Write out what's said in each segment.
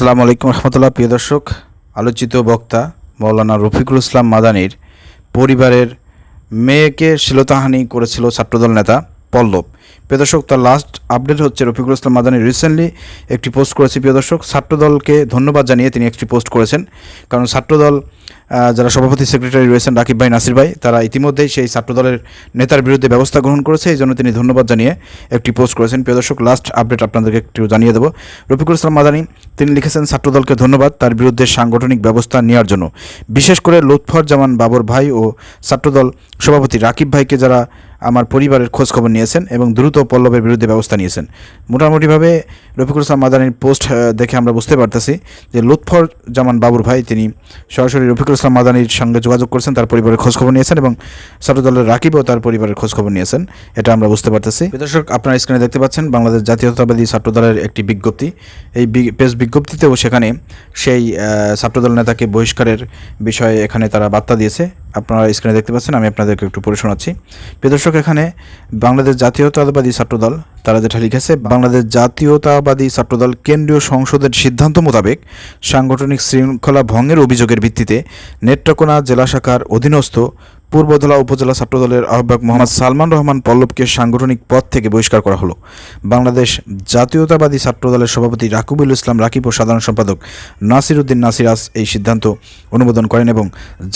আসসালামু আলাইকুম রহমতুল্লাহ, প্রিয় দর্শক, আলোচিত বক্তা মৌলানা রফিকুল ইসলাম মাদানির পরিবারের মেয়েকে শ্লীলতাহানি করেছিল ছাত্রদল নেতা পল্লব। প্রিয় দর্শক, তার লাস্ট আপডেট হচ্ছে রফিকুল ইসলাম মাদানি রিসেন্টলি একটি পোস্ট করেছে। প্রিয়দর্শক ছাত্রদলকে ধন্যবাদ জানিয়ে তিনি একটি পোস্ট করেছেন। কারণ ছাত্রদল যারা সভাপতি সেক্রেটারি রয়েছেন রাকিব ভাই, নাসির ভাই, তারা ইতিমধ্যেই সেই ছাত্রদলের নেতার বিরুদ্ধে ব্যবস্থা গ্রহণ করেছে। এই জন্য তিনি ধন্যবাদ জানিয়ে একটি পোস্ট করেছেন। প্রিয় দর্শক লাস্ট আপডেট আপনাদেরকে একটু জানিয়ে দেবো। রফিকুল ইসলাম মাদানি, তিনি লিখেছেন, ছাত্রদলকে ধন্যবাদ, তার বিরুদ্ধে সাংগঠনিক ব্যবস্থা নেওয়ার জন্য। বিশেষ করে লুৎফর জামান বাবর ভাই ও ছাত্রদল সভাপতি রাকিব ভাইকে যারা আমার পরিবারের খোঁজ খবর নিয়েছেন এবং দ্রুত পল্লবের বিরুদ্ধে ব্যবস্থা নিয়েছেন। মোটামুটিভাবে রফিকুল ইসলাম মাদানির পোস্ট দেখে আমরা বুঝতে পারতেছি যে লুৎফর জামান বাবুর ভাই, তিনি সরাসরি রফিকুল ইসলাম মাদানির সঙ্গে যোগাযোগ করেছেন, তার পরিবারের খোঁজ খবর নিয়েছেন এবং ছাত্রদলের রাকিবও তার পরিবারের খোঁজ খবর নিয়েছেন। এটা আমরা বুঝতে পারতেছি। দর্শক, আপনারা স্ক্রিনে দেখতে পাচ্ছেন বাংলাদেশ জাতীয়তাবাদী ছাত্রদলের একটি বিজ্ঞপ্তি। এই প্রেস বিজ্ঞপ্তিতেও সেখানে সেই ছাত্রদল নেতাকে বহিষ্কারের বিষয়ে এখানে তারা বার্তা দিয়েছে। আপনারা স্ক্রিনে দেখতে পাচ্ছেন, আমি আপনাদেরকে একটু পড়ে শোনাচ্ছি। প্রিয় দর্শক, এখানে বাংলাদেশ জাতীয়তাবাদী ছাত্রদল তারা যেটা লিখেছে, বাংলাদেশ জাতীয়তাবাদী ছাত্রদল কেন্দ্রীয় সংসদের সিদ্ধান্ত মোতাবেক সাংগঠনিক শৃঙ্খলা ভঙ্গের অভিযোগের ভিত্তিতে নেত্রকোনা জেলা শাখার অধীনস্থ পূর্বধলা উপজেলা ছাত্রদলের আহ্বায়ক মোহাম্মদ সালমান রহমান পল্লবকে সাংগঠনিক পদ থেকে বহিষ্কার করা হলো। বাংলাদেশ জাতীয়তাবাদী ছাত্রদলের সভাপতি রাকিবুল ইসলাম রাকিব ও সাধারণ সম্পাদক নাসির উদ্দিন নাসিরাস এই সিদ্ধান্ত অনুমোদন করেন এবং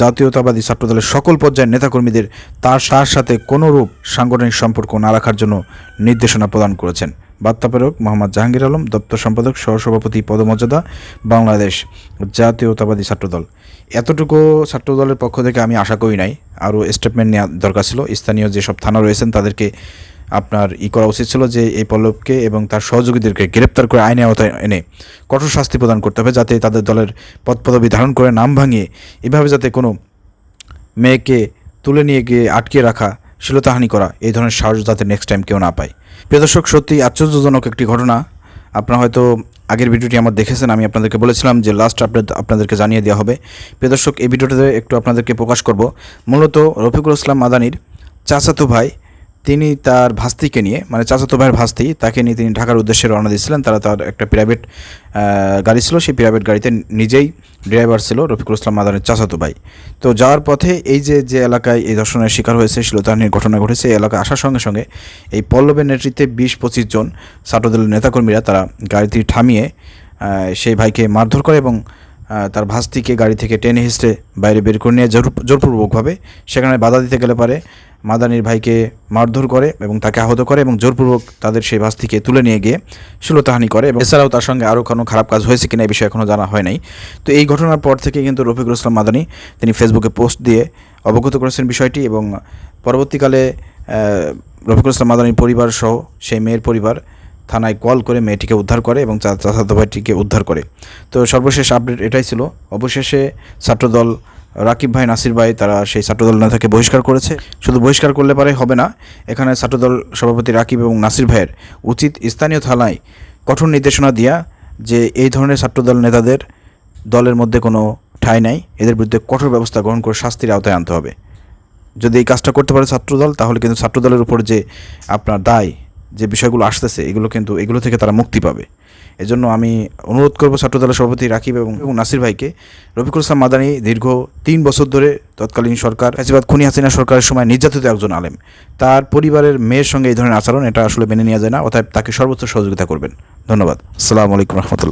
জাতীয়তাবাদী ছাত্রদলের সকল পর্যায়ের নেতাকর্মীদের তার সাথে কোনোরূপ সাংগঠনিক সম্পর্ক না রাখার জন্য নির্দেশনা প্রদান করেছেন। বার্তা প্রেরক মোহাম্মদ জাহাঙ্গীর আলম, দপ্তর সম্পাদক, সহসভাপতি পদমর্যাদা, বাংলাদেশ জাতীয়তাবাদী ছাত্রদল। এতটুকু ছাত্রদলের পক্ষ থেকে আমি আশা করি নাই। আরও স্টেটমেন্ট নেওয়া দরকার ছিল। স্থানীয় যেসব থানা রয়েছেন, তাদেরকে আপনার ই করা উচিত ছিল যে এই পল্লবকে এবং তার সহযোগীদেরকে গ্রেপ্তার করে আইনে আওতায় এনে কঠোর শাস্তি প্রদান করতে হবে, যাতে তাদের দলের পদ পদবি ধারণ করে, নাম ভাঙিয়ে এভাবে যাতে কোনো মেয়েকে তুলে নিয়ে গিয়ে আটকে রাখা শ্লীলতাহানি করা, এই ধরনের সাহস যাতে নেক্সট টাইম কেউ না পায়। প্রিয় দর্শক সত্যি আশ্চর্যজনক একটি ঘটনা। আপনারা হয়তো আগের ভিডিওটি আমার দেখেছেন, আমি আপনাদেরকে বলেছিলাম যে লাস্ট আপডেট আপনাদেরকে জানিয়ে দেওয়া হবে। প্রিয় দর্শক, এই ভিডিওটাতে একটু আপনাদেরকে প্রকাশ করব। মূলত রফিকুল ইসলাম মাদানির চাচাতো ভাই তিনি তার ভাস্তিকে নিয়ে মানে চাচাতো ভাইয়ের ভাস্তি, তাকে নিয়ে তিনি ঢাকার উদ্দেশ্যে রওনা দিয়েছিলেন। তারা তার একটা প্রাইভেট গাড়ি ছিল, সেই প্রাইভেট গাড়িতে নিজেই ড্রাইভার ছিল রফিকুল ইসলাম মাদানের চাচাতো ভাই। তো যাওয়ার পথে এই যে যে এলাকায় এই ধর্ষণের শিকার হয়েছে শ্লীলতাহানির ঘটনা ঘটেছে, এই এলাকায় আসার সঙ্গে সঙ্গে এই পল্লবের নেতৃত্বে বিশ পঁচিশ জন ছাত্রদলের নেতাকর্মীরা তারা গাড়িটি থামিয়ে সেই ভাইকে মারধর করে এবং তার ভাস্তিকে গাড়ি থেকে টেনে হিস্টে বাইরে বের করে নিয়ে জোর, জোরপূর্বকভাবে সেখানে বাধা দিতে গেলে পারে। মাদানির ভাইকে মারধর করে এবং তাকে আহত করে এবং জোরপূর্বক তাদের সেই ভাস্তিকে তুলে নিয়ে গিয়ে শ্লীলতাহানি করে এবং এছাড়াও তার সঙ্গে আরও কোনো খারাপ কাজ হয়েছে কিনা এই বিষয়ে এখনও জানা হয় নাই। তো এই ঘটনার পর থেকে কিন্তু রফিকুল ইসলাম মাদানি, তিনি ফেসবুকে পোস্ট দিয়ে অবগত করেছেন বিষয়টি এবং পরবর্তীকালে রফিকুল ইসলাম মাদানির পরিবার সহ সেই মেয়ের পরিবার থানায় কল করে মেয়েটিকে উদ্ধার করে এবং চাচাতো ভাইটিকে উদ্ধার করে। তো সর্বশেষ আপডেট এটাই ছিল। অবশেষে ছাত্রদল রাকিব ভাই, নাসির ভাই, তারা সেই ছাত্রদল নেতাকে বহিষ্কার করেছে। শুধু বহিষ্কার করলে পারে হবে না, এখানে ছাত্রদল সভাপতি রাকিব এবং নাসির ভাইয়ের উচিত স্থানীয় থানায় কঠোর নির্দেশনা দিয়া যে এই ধরনের ছাত্রদল নেতাদের দলের মধ্যে কোনো ঠাঁই নাই, এদের বিরুদ্ধে কঠোর ব্যবস্থা গ্রহণ করে শাস্তির আওতায় আনতে হবে। যদি এই কাজটা করতে পারে ছাত্রদল, তাহলে কিন্তু ছাত্রদলের উপর যে আপনার দায় যে বিষয়গুলো আসতেছে এগুলো কিন্তু এগুলো থেকে তারা মুক্তি পাবে। এজন্য আমি অনুরোধ করব ছাত্রদলের সভাপতি রাকিব এবং এবং নাসির ভাইকে রফিকুল ইসলাম মাদানি দীর্ঘ তিন বছর ধরে তৎকালীন সরকার হাসিবাদ খুনি হাসিনা সরকারের সময় নির্যাতিত একজন আলেম। তার পরিবারের মেয়ের সঙ্গে এই ধরনের আচরণ এটা আসলে মেনে নেওয়া যায় না অতএব তাকে সর্বোচ্চ সহযোগিতা করবেন। ধন্যবাদ। আসসালামু আলাইকুম রহমতুল্লাহ।